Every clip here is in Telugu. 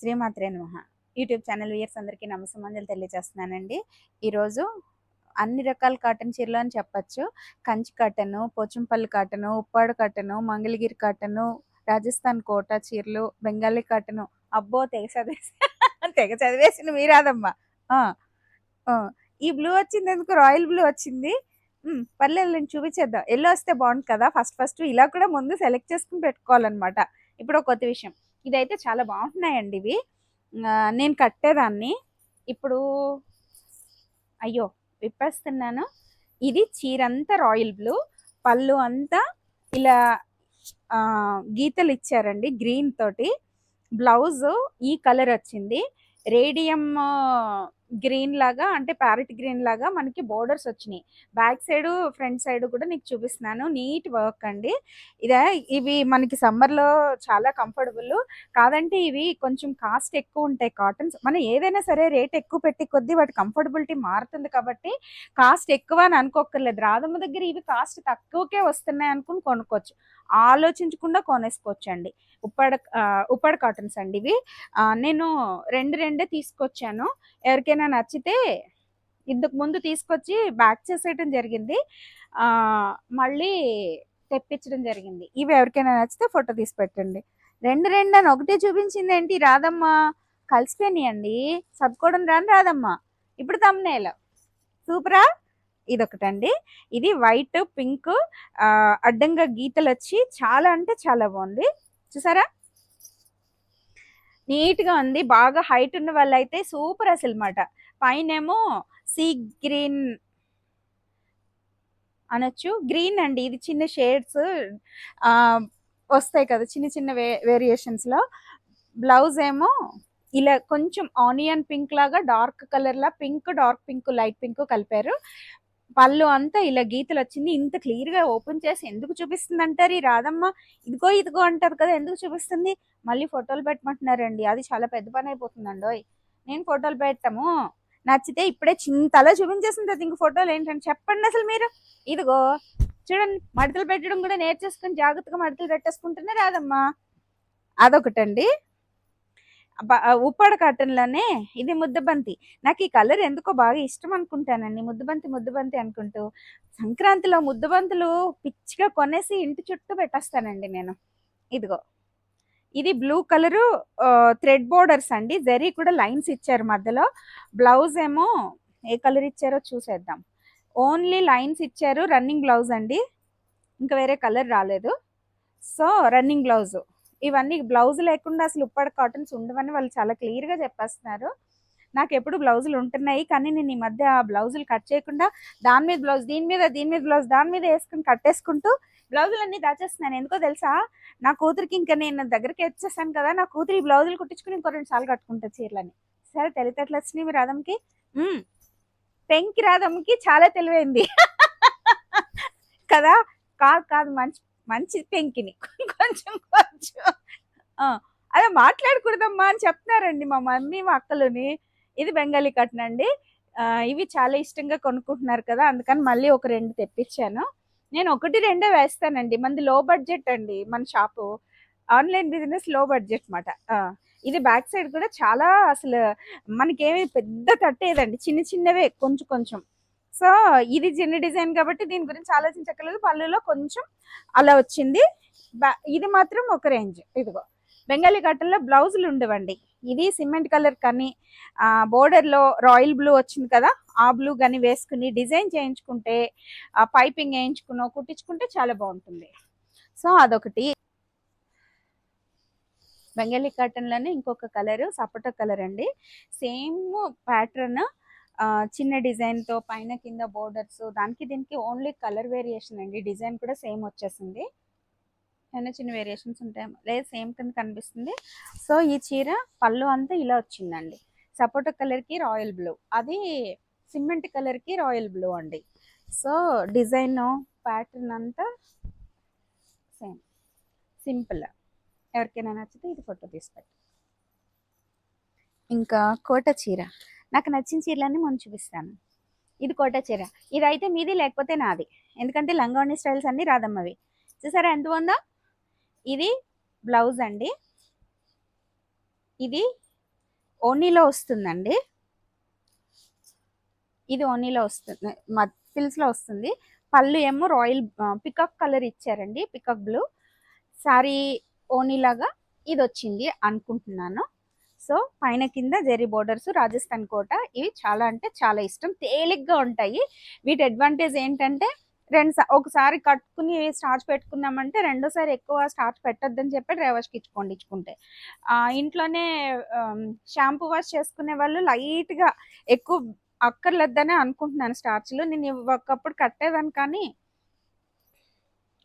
శ్రీమాత్రే నమ. యూట్యూబ్ ఛానల్ వ్యూయర్స్ అందరికీ నమస్సమాంజలు తెలియజేస్తున్నానండి. ఈరోజు అన్ని రకాల కాటన్ చీరలు అని చెప్పచ్చు. Kanchi cotton Pochampalli cotton Uppada cotton Mangalagiri cotton Rajasthan Kota చీరలు బెంగాలీ కాటను. అబ్బో తెగ చదివేసి తెగ చదివేసిన మీరాదమ్మా. ఈ బ్లూ వచ్చింది ఎందుకు? రాయల్ బ్లూ వచ్చింది. పర్లేదు నేను చూపించేద్దాం. ఎల్లో వస్తే బాగుంది కదా? ఫస్ట్ ఫస్ట్ ఇలా కూడా ముందు సెలెక్ట్ చేసుకుని పెట్టుకోవాలన్నమాట. ఇప్పుడు ఒక కొత్త విషయం. ఇదైతే చాలా బాగుంటున్నాయండి ఇవి. నేను కట్టేదాన్ని. ఇప్పుడు అయ్యో విప్పేస్తున్నాను. ఇది చీర అంతా రాయల్ బ్లూ. పళ్ళు అంతా ఇలా గీతలు ఇచ్చారండి గ్రీన్ తోటి. బ్లౌజ్ ఈ కలర్ వచ్చింది. రేడియం గ్రీన్ లాగా అంటే ప్యారెట్ గ్రీన్ లాగా మనకి బోర్డర్స్ వచ్చినాయి. బ్యాక్ సైడ్ ఫ్రంట్ సైడ్ కూడా నీకు చూపిస్తున్నాను. నీట్ వర్క్ అండి. ఇదే ఇవి మనకి సమ్మర్లో చాలా కంఫర్టబుల్. కాదంటే ఇవి కొంచెం కాస్ట్ ఎక్కువ ఉంటాయి కాటన్స్. మనం ఏదైనా సరే రేట్ ఎక్కువ పెట్టి కొద్దీ వాటి కంఫర్టబిలిటీ మారుతుంది కాబట్టి కాస్ట్ ఎక్కువ అని అనుకోక్కర్లేదు. రాధమ్మ దగ్గర ఇవి కాస్ట్ తక్కువకే వస్తున్నాయి అనుకుని కొనుక్కోవచ్చు. ఆలోచించకుండా కొనేసుకోవచ్చు అండి ఉప్పాడ ఉప్పాడ కాటన్స్ అండి ఇవి. నేను రెండు రెండే తీసుకొచ్చాను. ఎవరికైనా నచ్చితే ఇంతకు ముందు తీసుకొచ్చి బ్యాక్ చేసేయటం జరిగింది. మళ్ళీ తెప్పించడం జరిగింది. ఇవి ఎవరికైనా నచ్చితే ఫోటో తీసి పెట్టండి. రెండు రెండు అని ఒకటే చూపించింది ఏంటి రాదమ్మ కలిసిపోయినాయి అండి. సర్దుకోవడం రాని రాదమ్మ ఇప్పుడు తమ్నేల సూపరా? ఇదొకటండి. ఇది వైట్ పింక్ అడ్డంగా గీతలు వచ్చి చాలా అంటే చాలా బాగుంది. చూసారా? నీట్గా ఉంది. బాగా హైట్ ఉన్న వాళ్ళైతే సూపర్ అసలు మాట. పైనేమో సీ గ్రీన్ అనొచ్చు. గ్రీన్ అండి. ఇది చిన్న షేడ్స్ వస్తాయి కదా చిన్న చిన్న వే వేరియేషన్స్లో బ్లౌజ్ ఏమో ఇలా కొంచెం ఆనియన్ పింక్ లాగా డార్క్ కలర్ లా pink dark pink light pink కలిపారు. పళ్ళు అంతా ఇలా గీతలు వచ్చింది. ఇంత క్లియర్గా ఓపెన్ చేసి ఎందుకు చూపిస్తుంది అంటారు ఈ రాధమ్మ? ఇదిగో ఇదిగో అంటారు కదా ఎందుకు చూపిస్తుంది? మళ్ళీ ఫోటోలు పెట్టమంటున్నారండి. అది చాలా పెద్ద పని అయిపోతుందండి నేను ఫోటోలు పెట్టాము. నచ్చితే ఇప్పుడే చింతలా చూపించేసింది అది ఇంక ఫోటోలు ఏంటంటే చెప్పండి అసలు మీరు. ఇదిగో చూడండి మడతలు పెట్టడం కూడా నేర్చేసుకుని జాగ్రత్తగా మడతలు పెట్టేసుకుంటేనే రాదమ్మా అదొకటండి. ఉప్పాడ కాటన్లోనే ఇది ముద్దబంతి. నాకు ఈ కలర్ ఎందుకో బాగా ఇష్టం అనుకుంటానండి. ముద్దబంతి ముద్దబంతి అనుకుంటూ సంక్రాంతిలో ముద్దబంతులు పిచ్చిగా కొనేసి ఇంటి చుట్టూ పెట్టేస్తానండి నేను. ఇదిగో. ఇది బ్లూ కలరు థ్రెడ్ బోర్డర్స్ అండి. జరీ కూడా లైన్స్ ఇచ్చారు మధ్యలో. బ్లౌజ్ ఏమో ఏ కలర్ ఇచ్చారో చూసేద్దాం. ఓన్లీ లైన్స్ ఇచ్చారు రన్నింగ్ బ్లౌజ్ అండి. ఇంకా వేరే కలర్ రాలేదు. So running blouse. ఇవన్నీ బ్లౌజ్ లేకుండా అసలు ఉప్పాడ కాటన్స్ ఉండవని వాళ్ళు చాలా క్లియర్గా చెప్పేస్తున్నారు. నాకు ఎప్పుడు బ్లౌజులు ఉంటున్నాయి కానీ నేను ఈ మధ్య ఆ బ్లౌజులు కట్ చేయకుండా దాని మీద బ్లౌజ్ దీని మీద దీని మీద బ్లౌజ్ దాని మీద వేసుకుని కట్టేసుకుంటూ బ్లౌజులు అన్ని దాచేస్తున్నాను. ఎందుకో తెలుసా? నా కూతురికి ఇంకా నేను దగ్గరికి వచ్చేసాను కదా నా కూతురు ఈ బ్లౌజులు కుట్టించుకుని ఇంకో రెండు సార్లు కట్టుకుంటా చీరలని. సరే తెలివితేటలు వచ్చినాయి మీ రాధంకి పెంకి రాధంకి చాలా తెలివైంది. కదా? కాదు కాదు మంచి మంచి పెంకిని. కొంచెం కొంచెం. అదే మాట్లాడకూడదమ్మా అని చెప్తున్నారండి మా మమ్మీ మా అక్కలుని. ఇది బెంగాలీ కట్న అండి. ఇవి చాలా ఇష్టంగా కొనుక్కుంటున్నారు కదా అందుకని మళ్ళీ ఒక రెండు తెప్పించాను. నేను ఒకటి రెండే వేస్తానండి. మనది లో బడ్జెట్ అండి మన షాపు. ఆన్లైన్ బిజినెస్లో బడ్జెట్ మాట. ఇది బ్యాక్ సైడ్ కూడా చాలా అసలు మనకేమి పెద్ద తట్టేదండి చిన్న చిన్నవే కొంచెం కొంచెం. సో ఇది చిన్న డిజైన్ కాబట్టి దీని గురించి ఆలోచించక్కర్లేదు. పళ్ళులో కొంచెం అలా వచ్చింది. ఇది మాత్రం ఒక రేంజ్. ఇదిగో బెంగాలీ కాటన్లో బ్లౌజులు ఉండవండి. ఇది సిమెంట్ కలర్ కానీ బోర్డర్లో రాయల్ బ్లూ వచ్చింది కదా ఆ బ్లూ కానీ వేసుకుని డిజైన్ చేయించుకుంటే పైపింగ్ వేయించుకునో కుట్టించుకుంటే చాలా బాగుంటుంది. సో అదొకటి. బెంగాలీ కాటన్లోనే ఇంకొక కలర్ సపోటా కలర్ అండి. సేమ్ ప్యాటర్న్ చిన్న డిజైన్తో పైన కింద బోర్డర్స్ దానికి దీనికి ఓన్లీ కలర్ వేరియేషన్ అండి. డిజైన్ కూడా సేమ్ వచ్చేసింది. చిన్న చిన్న వేరియేషన్స్ ఉంటాయి లేదు సేమ్ కింద కనిపిస్తుంది. సో ఈ చీర పళ్ళు అంతా ఇలా వచ్చిందండి. సపోటా కలర్కి రాయల్ బ్లూ అది సిమెంట్ కలర్కి రాయల్ బ్లూ అండి. సో డిజైన్ ప్యాటర్న్ అంతా సేమ్ సింపుల్ ఎవరికైనా నచ్చితే ఇది ఫోటో తీసుకోండి. ఇంకా కోట చీర. నాకు నచ్చిన చీరలన్నీ ముందు చూపిస్తాను. ఇది కోట చీర. ఇది అయితే మీది లేకపోతే నాది. ఎందుకంటే లంగావణి స్టైల్స్ అన్నీ రాదమ్మవి. చూసారా ఎంత ఉందో ఇది బ్లౌజ్ అండి. ఇది ఓనీలో వస్తుందండి. ఇది ఓనీలో వస్తుంది పిల్స్లో వస్తుంది. పళ్ళు ఏమో రాయల్ పికాక్ కలర్ ఇచ్చారండి పికాక్ బ్లూ. సారీ ఓనీలాగా ఇది వచ్చింది అనుకుంటున్నాను. సో పైన కింద జెరీ బోర్డర్స్ రాజస్థాన్ కోట ఇవి చాలా అంటే చాలా ఇష్టం. తేలిగ్గా ఉంటాయి. వీటి అడ్వాంటేజ్ ఏంటంటే రెండు ఒకసారి కట్టుకుని స్టార్చ్ పెట్టుకున్నామంటే రెండోసారి ఎక్కువ స్టార్చ్ పెట్టొద్దని చెప్పి డ్రైవర్స్కి ఇచ్చుకోండి ఇచ్చుకుంటే. ఇంట్లోనే షాంపూ వాష్ చేసుకునే వాళ్ళు లైట్గా ఎక్కువ అక్కర్లేద్దనే అనుకుంటున్నాను స్టార్చ్లు. నేను ఒకప్పుడు కట్టేదాన్ని కానీ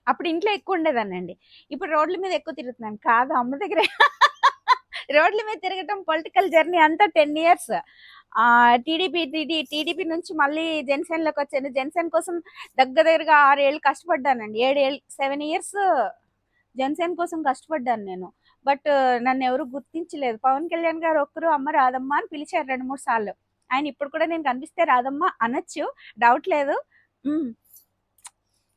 అప్పుడు ఇంట్లో ఎక్కువ ఉండేదాన్ని అండి. ఇప్పుడు రోడ్ల మీద ఎక్కువ తిరుగుతున్నాను. కాదు అమ్మ దగ్గర. రోడ్ల మీద తిరగటం పొలిటికల్ జర్నీ అంతా టెన్ ఇయర్స్. టీడీపీ టీడీ టీడీపీ నుంచి మళ్ళీ జనసేన లోకి వచ్చాను. జనసేన కోసం దగ్గర దగ్గరగా ఆరేళ్ళు కష్టపడ్డానండి. ఏడేళ్ళు సెవెన్ ఇయర్స్ జనసేన కోసం కష్టపడ్డాను నేను. బట్ నన్ను ఎవరు గుర్తించలేదు. పవన్ కళ్యాణ్ గారు ఒక్కరు అమ్మ రాదమ్మ అని పిలిచారు రెండు మూడు సార్లు. ఆయన ఇప్పుడు కూడా నేను కనిపిస్తే రాదమ్మ అనొచ్చు. డౌట్ లేదు.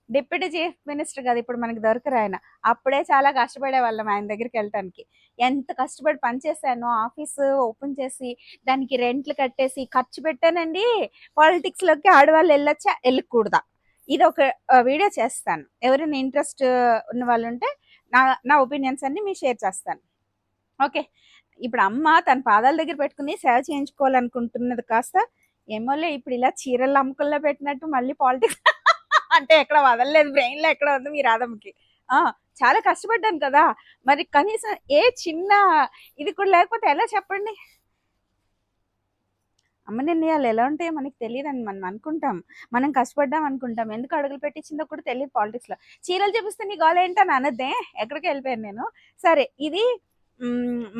డిప్యూటీ చీఫ్ మినిస్టర్ కదా ఇప్పుడు మనకి దొరకరు ఆయన. అప్పుడే చాలా కష్టపడే వాళ్ళం ఆయన దగ్గరికి వెళ్ళటానికి. ఎంత కష్టపడి పనిచేశాను ఆఫీస్ ఓపెన్ చేసి దానికి రెంట్లు కట్టేసి ఖర్చు పెట్టానండి. పాలిటిక్స్లోకి ఆడవాళ్ళు వెళ్ళొచ్చా? వెళ్ళకూడదా? ఇది ఒక వీడియో చేస్తాను. ఎవరైనా ఇంట్రెస్ట్ ఉన్న వాళ్ళు ఉంటే నా నా ఒపీనియన్స్ అన్ని మీ షేర్ చేస్తాను. ఓకే. ఇప్పుడు అమ్మ తన పాదాల దగ్గర పెట్టుకుని సేవ చేయించుకోవాలనుకుంటున్నది కాస్త ఏమోలే ఇప్పుడు ఇలా చీరలు అమ్మకంలో పెట్టినట్టు మళ్ళీ పాలిటిక్స్ అంటే ఎక్కడ వదలలేదు బ్రెయిన్లో ఎక్కడ ఉంది మీ రాధమ్మకి. ఆ చాలా కష్టపడ్డాను కదా. మరి కనీసం ఏ చిన్న ఇది కూడా లేకపోతే ఎలా చెప్పండి? అమ్మ నిర్ణయాలు ఎలా ఉంటాయో మనకి తెలియదని మనం అనుకుంటాం. మనం కష్టపడ్డాం అనుకుంటాం. ఎందుకు అడుగులు పెట్టించిందో కూడా తెలియదు పాలిటిక్స్లో చీరలు చూపిస్తే నీ గోల ఏంటని అనద్దే. ఎక్కడికి వెళ్ళిపోయాను నేను. సరే ఇది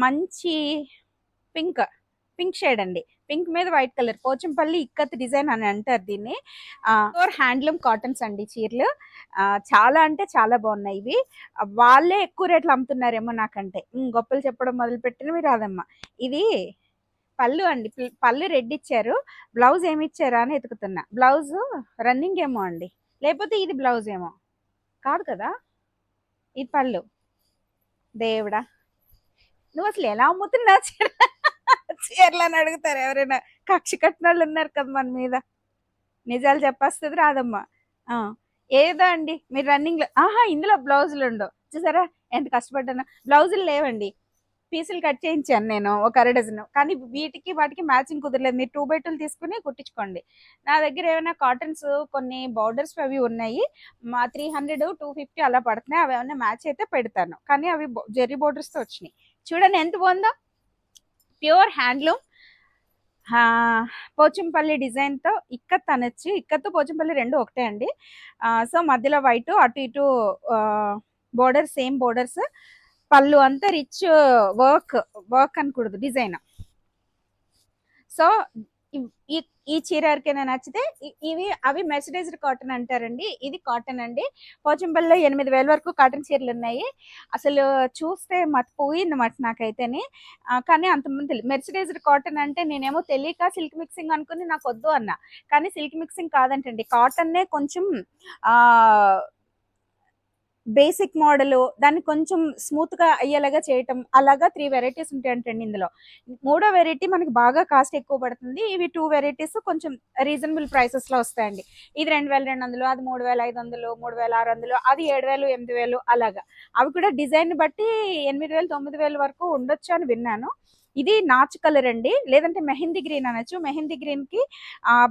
మంచి పింక్ పింక్ షేడ్ అండి. పింక్ మీద white colour Pochampalli ikat design అని అంటారు దీన్ని. ప్యూర్ హ్యాండ్లూమ్ కాటన్స్ అండి చీరలు. చాలా అంటే చాలా బాగున్నాయి ఇవి. వాళ్ళే ఎక్కువ రేట్లు అమ్ముతున్నారేమో నాకంటే. గొప్పలు చెప్పడం మొదలుపెట్టినవి రాదమ్మ. ఇది పళ్ళు అండి. పళ్ళు రెడ్ ఇచ్చారు. బ్లౌజ్ ఏమి ఇచ్చారా అని ఎతుకుతున్నా. బ్లౌజ్ రన్నింగ్ ఏమో అండి. లేకపోతే ఇది బ్లౌజ్ ఏమో. కాదు కదా. ఇది పళ్ళు. దేవుడా. నువ్వు అసలు ఎలా అమ్ముతున్నా చీర? చీరలు అని అడుగుతారు ఎవరైనా. కక్ష కట్టినోళ్ళు ఉన్నారు కదా మన మీద. నిజాలు చెప్పేస్తుంది రాదమ్మా. ఏదో అండి మీరు రన్నింగ్లో ఆహా ఇందులో బ్లౌజులు ఉండవు. చూసారా? ఎంత కష్టపడ్డాను. బ్లౌజులు లేవండి. పీసులు కట్ చేయించాను నేను ఒక అర డజన్. కానీ వీటికి వాటికి మ్యాచింగ్ కుదరలేదు. మీరు టూ బై టూలు తీసుకుని కుట్టించుకోండి. నా దగ్గర ఏమైనా కాటన్స్ కొన్ని బార్డర్స్ అవి ఉన్నాయి. మా త్రీ హండ్రెడ్ టూ ఫిఫ్టీ అలా పడుతున్నాయి. అవి ఏమైనా మ్యాచ్ అయితే పెడతాను. కానీ అవి జెర్రీ బార్డర్స్తో వచ్చినాయి. చూడండి ఎంత బాగుందో. Pure handloom. పోచంపల్లి డిజైన్తో ఇక్కత్ అనొచ్చు ఇక్కత్తు పోచంపల్లి రెండు ఒకటే అండి. సో మధ్యలో వైట్ అటు ఇటు బోర్డర్ సేమ్ బోర్డర్స్. పళ్ళు అంతా రిచ్ వర్క్ వర్క్ అనకూడదు డిజైన్. సో ఈ ఈ చీర ఎవరికైనా నచ్చితే ఇ- ఇవి అవి మెర్సిడైజ్డ్ కాటన్ అంటారండి. ఇది కాటన్ అండి. పోచంపల్లిలో ఎనిమిది వేల వరకు కాటన్ చీరలు ఉన్నాయి. అసలు చూస్తే మత పోయిందన్నమాట నాకైతేనే. కానీ అంతమంది తెలియదు మెర్సిడైజ్డ్ కాటన్ అంటే నేనేమో తెలియక సిల్క్ మిక్సింగ్ అనుకుని నాకు వద్దు అన్న. కానీ సిల్క్ మిక్సింగ్ కాదంటండి. కాటన్నే కొంచెం బేసిక్ మోడల్ దాన్ని కొంచెం స్మూత్గా అయ్యేలాగా చేయటం అలాగా త్రీ వెరైటీస్ ఉంటాయంటండి ఇందులో. మూడో వెరైటీ మనకి బాగా కాస్ట్ ఎక్కువ పడుతుంది. ఇవి టూ వెరైటీస్ కొంచెం రీజనబుల్ ప్రైసెస్లో వస్తాయండి. ఇది రెండు వేల రెండు వందలు అది మూడు వేల ఐదు వందలు మూడు వేల ఆరు వందలు అది ఏడు వేలు ఎనిమిది వేలు అలాగా. అవి కూడా డిజైన్ బట్టి ఎనిమిది వేలు తొమ్మిది వేలు వరకు ఉండొచ్చు అని విన్నాను. ఇది నాచు కలర్ అండి. లేదంటే మెహందీ గ్రీన్ అనొచ్చు. మెహందీ గ్రీన్కి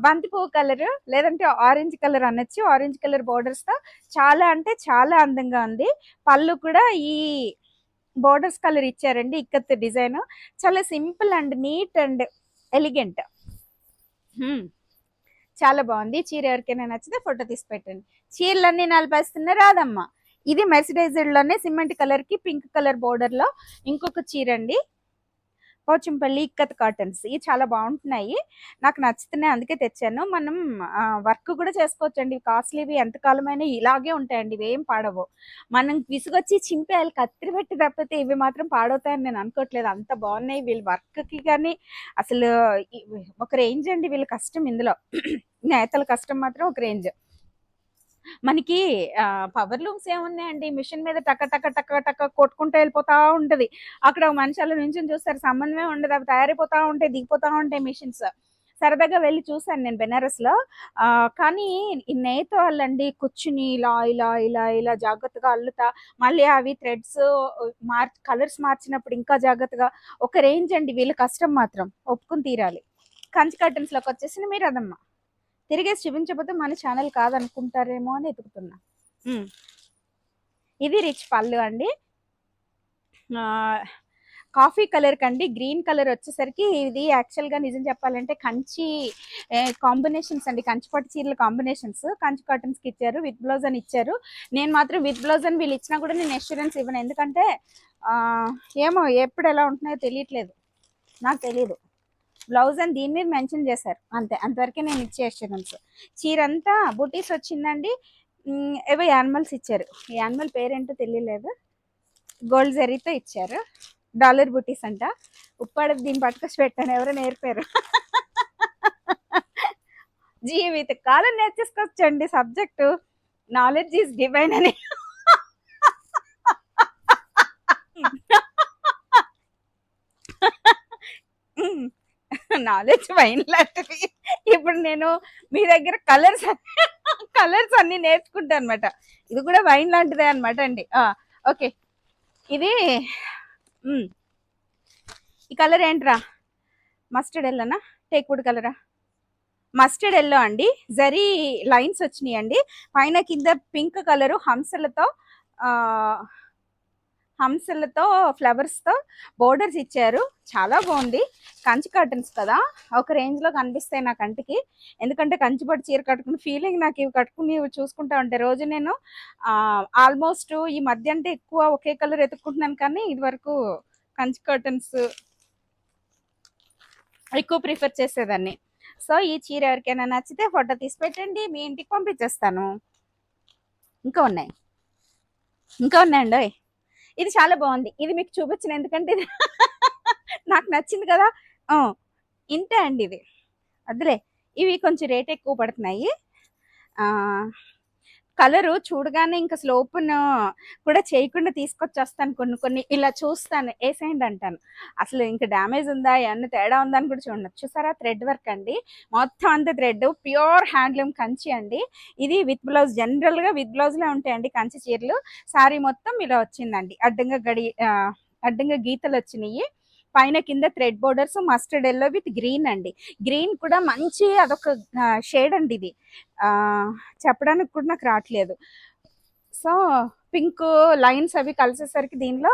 బంతి పువ్వు కలర్ లేదంటే ఆరెంజ్ కలర్ అనొచ్చు. ఆరెంజ్ కలర్ బోర్డర్స్తో చాలా అంటే చాలా అందంగా ఉంది. పళ్ళు కూడా ఈ బోర్డర్స్ కలర్ ఇచ్చారండి. ఇక్కత్ డిజైన్. చాలా simple and neat and elegant. చాలా బాగుంది. చీర ఎవరికైనా నచ్చితే ఫోటో తీసి పెట్టండి. చీరలన్నీ నలిపేస్తున్న రాదమ్మ ఇది మెర్సిడైజ్డ్లోనే సిమెంట్ కలర్కి పింక్ కలర్ బోర్డర్లో ఇంకొక చీర అండి. పోచంపల్లి ఇక్కత్ కాటన్స్. ఇవి చాలా బాగుంటున్నాయి. నాకు నచ్చుతున్నాయి. అందుకే తెచ్చాను. మనం వర్క్ కూడా చేసుకోవచ్చు అండి కాస్ట్లీవి ఎంతకాలమైనా ఇలాగే ఉంటాయండి. ఇవి ఏం పాడవు. మనం విసుగొచ్చి చింపేయాలి. కత్తిరి పెట్టి తప్పితే ఇవి మాత్రం పాడవుతాయని నేను అనుకోవట్లేదు. అంత బాగున్నాయి. వీళ్ళ వర్క్కి కానీ అసలు ఒక రేంజ్ అండి. వీళ్ళ కష్టం ఇందులో. నేతల కష్టం మాత్రం ఒక రేంజ్. మనకి పవర్ లూమ్స్ ఏమున్నాయండి? మిషన్ మీద టక టక టక టక కొట్టుకుంటూ వెళ్ళిపోతా ఉంటది. అక్కడ ఒక మనిషి అలా నుంచి చూస్తారు. సంబంధమే ఉండదు. అవి తయారైపోతా ఉంటాయి దిగిపోతా ఉంటాయి మిషన్స్. సరదాగా వెళ్ళి చూసాను నేను బెనారస్లో ఆ కానీ ఈ నేత వాళ్ళండి కూర్చుని ఇలా ఇలా ఇలా ఇలా జాగ్రత్తగా అల్లుతా. మళ్ళీ అవి థ్రెడ్స్ మార్ కలర్స్ మార్చినప్పుడు ఇంకా జాగ్రత్తగా ఒక రేంజ్ అండి. వీళ్ళ కష్టం మాత్రం ఒప్పుకుని తీరాలి. కంచి కర్టన్స్లోకి వచ్చేసి మీరు అదమ్మా. తిరిగేసి చూపించకపోతే మన ఛానల్ కాదనుకుంటారేమో అని ఎతుకుతున్నా. ఇది రిచ్ పళ్ళు అండి. కాఫీ కలర్ కండి గ్రీన్ కలర్ వచ్చేసరికి ఇది యాక్చువల్గా నిజం చెప్పాలంటే కంచి కాంబినేషన్స్ అండి. కంచి పట్టు చీరల కాంబినేషన్స్ కంచి కాటన్స్కి ఇచ్చారు విత్ బ్లౌజ్ అని ఇచ్చారు. నేను మాత్రం విత్ బ్లౌజ్ అని వీళ్ళు ఇచ్చినా కూడా నేను ఎష్యూరెన్స్ ఇవ్వను. ఎందుకంటే ఏమో ఎప్పుడు ఎలా ఉంటున్నాయో తెలియట్లేదు. నాకు తెలియదు బ్లౌజ్ అని దీని మీద మెన్షన్ చేశారు. అంతే అంతవరకే నేను ఇచ్చేసాను సార్ చీర అంతా బుటీస్ వచ్చిందండి. ఏవో యానిమల్స్ ఇచ్చారు. ఈ యానిమల్ పేరేంటో తెలియలేదు. గోల్డ్ జరీతో ఇచ్చారు. డాలర్ బుటీస్ అంట. ఉప్పాడ దీన్ని పట్టుకొచ్చి పెట్టాను. ఎవరో నేర్పారు? జీవిత కాలం నేర్చేసుకొచ్చండి సబ్జెక్టు. నాలెడ్జ్ ఈజ్ డివైన్ అని. నాలెడ్జ్ వైన్ లాంటిది. ఇప్పుడు నేను మీ దగ్గర కలర్స్ కలర్స్ అన్ని నేర్చుకుంటా అనమాట ఇది కూడా వైన్ లాంటిదే అనమాట అండి. ఓకే. ఇది ఈ కలర్ ఏంట్రా? మస్టర్డ్ ఎల్లోనా టేక్వుడ్ కలరా మస్టర్డ్ ఎల్లో అండి. జరీ లైన్స్ వచ్చినాయి అండి. పైన కింద పింక్ కలరు హంసలతో హంసలతో ఫ్లవర్స్తో బోర్డర్స్ ఇచ్చారు. చాలా బాగుంది. కంచి కర్టన్స్ కదా. ఒక రేంజ్లో కనిపిస్తాయి నా కంటికి. ఎందుకంటే కంచిపట్టు చీర కట్టుకున్న ఫీలింగ్ నాకు ఇవి కట్టుకుని ఇవి చూసుకుంటా ఉంటే రోజు నేను ఆల్మోస్ట్ ఈ మధ్య అంటే ఎక్కువ ఒకే కలర్ ఎత్తుకుంటున్నాను కానీ ఇదివరకు కంచి కర్టన్స్ ఎక్కువ ప్రిఫర్ చేసేదాన్ని. సో ఈ చీర ఎవరికైనా నచ్చితే ఫోటో తీసి పెట్టండి. మీ ఇంటికి పంపించేస్తాను. ఇంకా ఉన్నాయి. ఇంకా ఉన్నాయండి ఇది చాలా బాగుంది. ఇది మీకు చూపించిన ఎందుకంటే ఇది నాకు నచ్చింది కదా. ఇంతే అండి ఇది అదిలే ఇవి కొంచెం రేట్ ఎక్కువ పడుతున్నాయి. కలరు చూడగానే ఇంకా స్లోప్ను కూడా చేయకుండా తీసుకొచ్చేస్తాను కొన్ని కొన్ని. ఇలా చూస్తాను. వేసేయండి అంటాను అసలు ఇంకా డ్యామేజ్ ఉందా? ఏమన్నా తేడా ఉందా? అని కూడా చూడండి చూసారా? థ్రెడ్ వర్క్ అండి. మొత్తం అంతా థ్రెడ్. ప్యూర్ హ్యాండ్లూమ్ కంచి అండి. ఇది విత్ బ్లౌజ్. జనరల్గా విత్ బ్లౌజ్లో ఉంటాయండి కంచి చీరలు. సారీ మొత్తం ఇలా వచ్చిందండి. అడ్డంగా గడి అడ్డంగా గీతలు వచ్చినాయి పైన కింద thread borders mustard yellow with green అండి. గ్రీన్ కూడా మంచి అదొక షేడ్ అండి ఇది. చెప్పడానికి కూడా నాకు రావట్లేదు. సో పింక్ లైన్స్ అవి కలిసేసరికి దీనిలో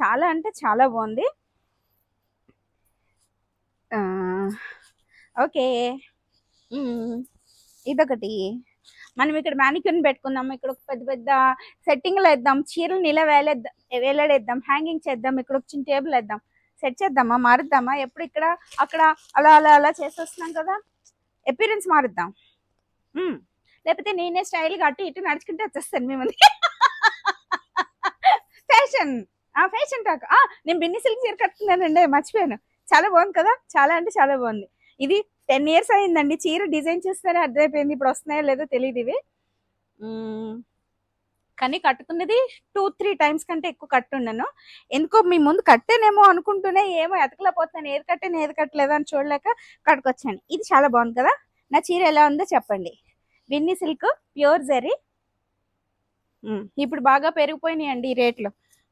చాలా అంటే చాలా బాగుంది. ఓకే. ఇదొకటి. మనం ఇక్కడ మ్యానిక్యూన్ పెట్టుకుందాం. ఇక్కడ ఒక పెద్ద పెద్ద సెట్టింగ్లు వేద్దాం. చీరలు నిల వేలేద్దాం వేలాడేద్దాం. హ్యాంగింగ్ చేద్దాం. ఇక్కడ ఒక చిన్న టేబుల్ వేద్దాం. సెట్ చేద్దామా? మారుద్దామా? ఎప్పుడు ఇక్కడ అక్కడ అలా అలా అలా చేసేస్తున్నాం కదా? అపీరెన్స్ మారుద్దాం. లేకపోతే నేనే స్టైల్గా అటు ఇటు నడుచుకుంటే వచ్చేస్తాను మిమ్మల్ని ఫ్యాషన్ ఆ ఫ్యాషన్ టాక్ ఆ నేను బిన్ని సిల్క్ చీర కట్టుకున్నానండి మర్చిపోయాను. చాలా బాగుంది కదా? చాలా అంటే చాలా బాగుంది. ఇది టెన్ ఇయర్స్ అయిందండి. చీర డిజైన్ చేస్తేనే అర్థమైపోయింది. ఇప్పుడు వస్తున్నాయో లేదో తెలియదు ఇవి. కానీ కట్టుకున్నది టూ త్రీ టైమ్స్ కంటే ఎక్కువ కట్టున్నాను. ఎందుకో మీ ముందు కట్టేనేమో అనుకుంటూనే ఏమో ఎతకలేకపోతున్నాను. ఏది కట్టాను ఏది కట్టలేదు అని చూడలేక కట్టుకొచ్చాను ఇది చాలా బాగుంది కదా? నా చీర ఎలా ఉందో చెప్పండి. విన్నీ సిల్క్ ప్యూర్ జరీ. ఇప్పుడు బాగా పెరిగిపోయినాయి అండి ఈ రేట్లు.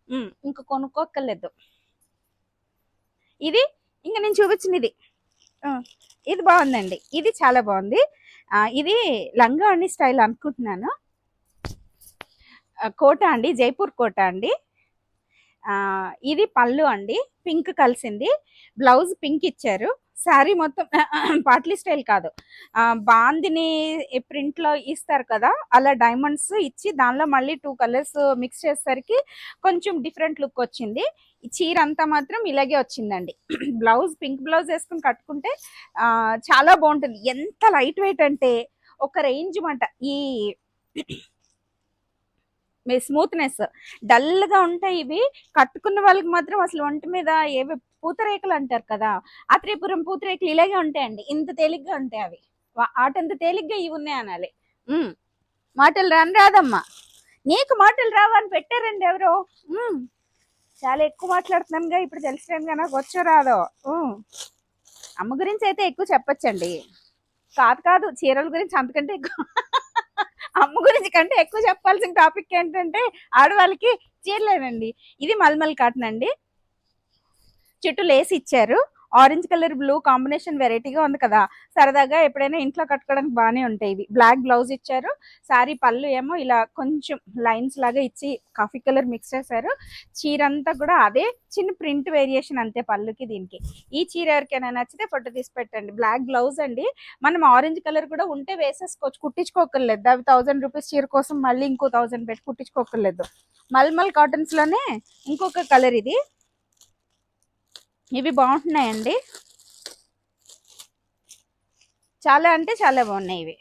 ఇంక ఇంకా కొనుక్కోక్కర్లేదు. ఇది ఇంకా నేను చూపించినది. ఇది బాగుందండి. ఇది చాలా బాగుంది. ఇది లంగా అండి స్టైల్ అనుకుంటున్నాను. కోట అండి జైపూర్ కోట అండి. ఇది పళ్ళు అండి పింక్ కలిసింది. బ్లౌజ్ పింక్ ఇచ్చారు. శారీ మొత్తం పాట్లీ స్టైల్ కాదు. బాందిని ప్రింట్లో ఇస్తారు కదా అలా డైమండ్స్ ఇచ్చి దానిలో మళ్ళీ టూ కలర్స్ మిక్స్ చేసేసరికి కొంచెం డిఫరెంట్ లుక్ వచ్చింది. ఈ చీర అంతా మాత్రం ఇలాగే వచ్చిందండి. బ్లౌజ్ పింక్ బ్లౌజ్ వేసుకుని కట్టుకుంటే చాలా బాగుంటుంది. ఎంత లైట్ వెయిట్ అంటే ఒక రేంజ్ మాట. ఈ స్మూత్నెస్ డల్గా ఉంటాయి ఇవి. కట్టుకున్న వాళ్ళకి మాత్రం అసలు ఒంటి మీద ఏవి పూతరేకులు అంటారు కదా ఆ త్రిపురం పూతరేకులు ఇలాగే ఉంటాయండి. ఇంత తేలిగ్గా ఉంటాయి అవి. వా- ఆటంత తేలిగ్గా ఇవి ఉన్నాయి అనాలి. మాటలు రాని రాదమ్మా. నీకు మాటలు రావని పెట్టారండి ఎవరో. చాలా ఎక్కువ మాట్లాడుతున్నానుగా ఇప్పుడు తెలిసినగా నాకు వచ్చో రాదో. అమ్మ గురించి అయితే ఎక్కువ చెప్పచ్చండి. కాదు కాదు చీరల గురించి అంతకంటే ఎక్కువ. అమ్మ గురించి కంటే ఎక్కువ చెప్పాల్సిన టాపిక్ ఏంటంటే ఆడవాళ్ళకి చీరలేనండి. ఇది మల్మల్ కాటన్ అండి. చుట్టూ లేసి ఇచ్చారు. ఆరెంజ్ కలర్ బ్లూ కాంబినేషన్ వెరైటీగా ఉంది కదా. సరదాగా ఎప్పుడైనా ఇంట్లో కట్టుకోవడానికి బాగానే ఉంటాయి ఇవి. బ్లాక్ బ్లౌజ్ ఇచ్చారు. సారీ పళ్ళు ఏమో ఇలా కొంచెం లైన్స్ లాగా ఇచ్చి కాఫీ కలర్ మిక్స్ చేశారు. చీర అంతా కూడా అదే చిన్న ప్రింట్ వేరియేషన్ అంతే పళ్ళుకి దీనికి. ఈ చీర ఎవరికైనా నచ్చితే ఫోటో తీసి పెట్టండి. బ్లాక్ బ్లౌజ్ అండి. మనం ఆరెంజ్ కలర్ కూడా ఉంటే వేసేసుకోవచ్చు. కుట్టించుకోకర్లేదు. అవి థౌసండ్ రూపీస్ చీర కోసం మళ్ళీ ఇంకో థౌసండ్ పెట్టి కుట్టించుకోకర్లేదు. మల్మల్ కాటన్స్లోనే ఇంకొక కలర్ ఇది. ఇవి బాగుంటున్నాయండి. చాలా అంటే చాలా బాగున్నాయి ఇవి.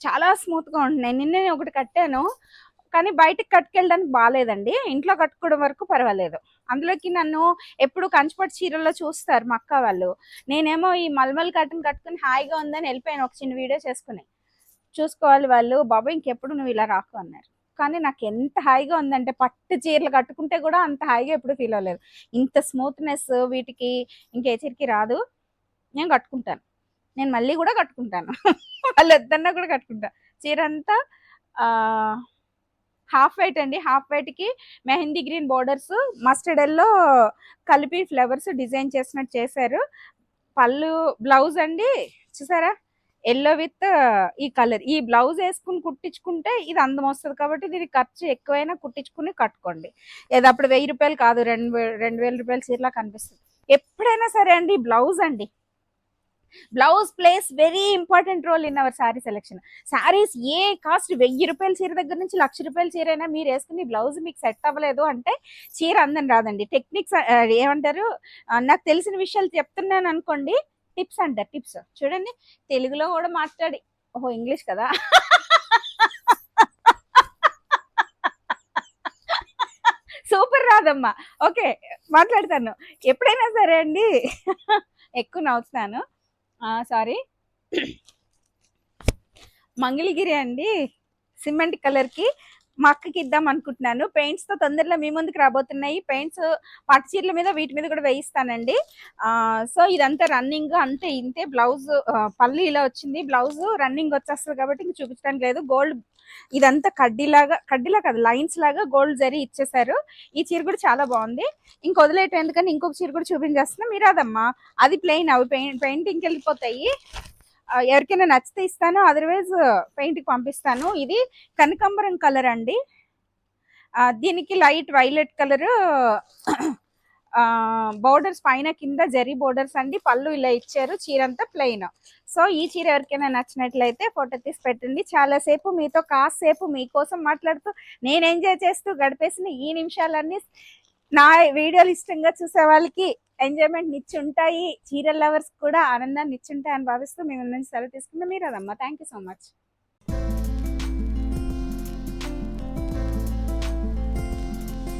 చాలా స్మూత్గా ఉంటున్నాయి. నిన్న నేను ఒకటి కట్టాను కానీ బయటకు కట్టుకెళ్ళడానికి బాగాలేదండి ఇంట్లో కట్టుకోవడం వరకు పర్వాలేదు. అందులోకి నన్ను ఎప్పుడు కంచిపట్టు చీరల్లో చూస్తారు మా అక్క వాళ్ళు. నేనేమో ఈ మల్మల్ కట్టను కట్టుకుని హాయిగా ఉందని వెళ్ళిపోయాను ఒక చిన్న వీడియో చేసుకుని. చూసుకోవాలి వాళ్ళు. బాబు ఇంకెప్పుడు నువ్వు ఇలా రాకు అన్నారు. కానీ నాకు ఎంత హాయిగా ఉందంటే పట్టు చీరలు కట్టుకుంటే కూడా అంత హాయిగా ఎప్పుడు ఫీల్ అవ్వలేదు. ఇంత స్మూత్నెస్ వీటికి ఇంకే చీరకి రాదు. నేను కట్టుకుంటాను. నేను మళ్ళీ కూడా కట్టుకుంటాను. వాళ్ళు వద్దన్నా కూడా కట్టుకుంటా. చీర అంతా హాఫ్ వైట్ అండి. Half వైట్కి mehndi green borders mustard yellow కలిపి ఫ్లవర్స్ డిజైన్ చేసినట్టు చేశారు. పళ్ళు బ్లౌజ్ అండి. చూసారా? ఎల్లో విత్ ఈ కలర్. ఈ బ్లౌజ్ వేసుకుని కుట్టించుకుంటే ఇది అందం వస్తుంది కాబట్టి దీనికి ఖర్చు ఎక్కువైనా కుట్టించుకుని కట్టుకోండి. ఏదో అప్పుడు వెయ్యి రూపాయలు కాదు రెండు రెండు వేల రూపాయల చీరలా కనిపిస్తుంది. ఎప్పుడైనా సరే అండి బ్లౌజ్ అండి. Blouse plays very important role in our saree selection. Sarees a cost? వెయ్యి రూపాయల చీర దగ్గర నుంచి లక్ష రూపాయల చీర అయినా మీరు వేసుకుని బ్లౌజ్ మీకు సెట్ అవ్వలేదు అంటే చీర అందం రాదండి. టెక్నిక్స్ ఏమంటారు? నాకు తెలిసిన విషయాలు చెప్తున్నాను అనుకోండి టిప్స్ అంటారు టిప్స్. చూడండి తెలుగులో కూడా మాట్లాడి. ఓహో ఇంగ్లీష్ కదా? సూపర్ రాదమ్మా. ఓకే మాట్లాడతాను. ఎప్పుడైనా సరే అండి ఎక్కువ నవ్వుతున్నాను. సారీ. మంగళగిరి అండి సిమెంట్ కలర్కి మా అక్కకి ఇద్దాం అనుకుంటున్నాను. పెయింట్స్తో తొందరలో మీ ముందుకు రాబోతున్నాయి. పెయింట్స్ పట్టు చీరల మీద వీటి మీద కూడా వేయిస్తానండి. సో ఇదంతా రన్నింగ్ అంతే ఇంతే బ్లౌజ్ పల్లి ఇలా వచ్చింది. బ్లౌజ్ రన్నింగ్ వచ్చేస్తుంది కాబట్టి ఇంక చూపించడానికి లేదు. గోల్డ్ ఇదంతా కడ్డీలాగా కడ్డీలా కాదు లైన్స్ లాగా గోల్డ్ జరీ ఇచ్చేసారు ఈ చీర కూడా చాలా బాగుంది. ఇంక వదిలేయటం ఎందుకని ఇంకొక చీర కూడా చూపించేస్తున్నా. మీరు అదమ్మా అది ప్లెయిన్ అవి పెయింట్ పెయింటింగ్కి వెళ్ళిపోతాయి. ఎవరికైనా నచ్చితే ఇస్తాను అదర్వైజ్ పెయింట్కి పంపిస్తాను. ఇది కనకాంబరం కలర్ అండి. దీనికి లైట్ వైలెట్ కలర్ బోర్డర్స్ పైన కింద జరీ బోర్డర్స్ అండి. పళ్ళు ఇలా ఇచ్చారు చీర అంతా ప్లెయిన్ సో ఈ చీర ఎవరికైనా నచ్చినట్లయితే ఫోటో తీసి పెట్టండి. చాలాసేపు మీతో కాసేపు మీకోసం మాట్లాడుతూ నేను ఎంజాయ్ చేస్తూ గడిపేసిన ఈ నిమిషాలన్నీ నా వీడియోలు ఇష్టంగా చూసే వాళ్ళకి ఎంజాయ్మెంట్ నిచ్చి ఉంటాయి చీరల్ లవర్స్ కూడా ఆనందాన్ని ఇచ్చి ఉంటాయని భావిస్తూ మేము నుంచి సెలవు తీసుకుంటే మీరు అదమ్మా. Thank you so much.